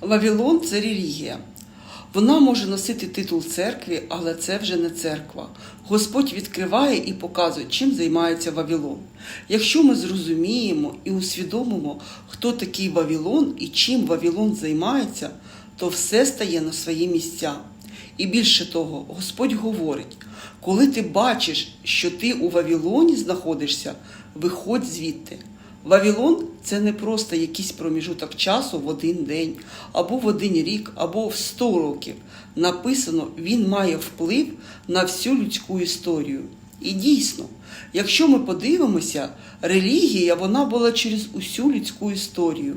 Вавилон це релігія. Вона може носити титул церкви, але це вже не церква. Господь відкриває і показує, чим займається Вавилон. Якщо ми зрозуміємо і усвідомимо, хто такий Вавилон і чим Вавилон займається, то все стає на свої місця. І більше того, Господь говорить: коли ти бачиш, що ти у Вавилоні знаходишся, виходь звідти. Вавилон це не просто якийсь проміжуток часу в один день, або в один рік, або в 100 років. Написано, він має вплив на всю людську історію. І дійсно, якщо ми подивимося, релігія вона була через усю людську історію.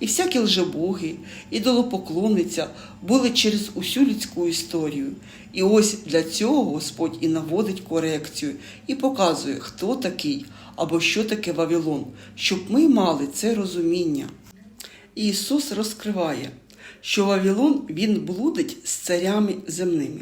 І всякі лжебоги, ідолопоклонниця були через усю людську історію. І ось для цього Господь і наводить корекцію і показує, хто такий або що таке Вавилон, щоб ми мали це розуміння. І Ісус розкриває, що Вавилон він блудить з царями земними.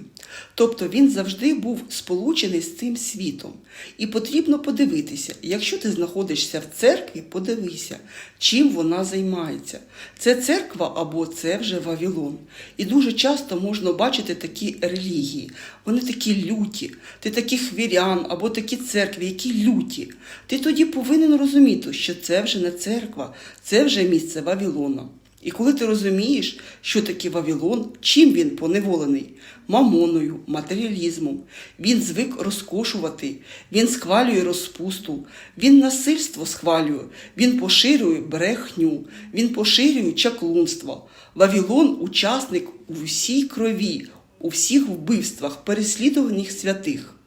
Тобто він завжди був сполучений з цим світом. І потрібно подивитися, якщо ти знаходишся в церкві, подивися, чим вона займається. Це церква або це вже Вавилон. І дуже часто можна бачити такі релігії. Вони такі люті, ти таких вірян або такі церкви, які люті. Ти тоді повинен розуміти, що це вже не церква, це вже місце Вавилона. І коли ти розумієш, що таке Вавилон, чим він поневолений? Мамоною, матеріалізмом. Він звик розкошувати, він схвалює розпусту, він насильство схвалює, він поширює брехню, він поширює чаклунство. Вавилон учасник у всій крові, у всіх вбивствах, переслідуваних святих.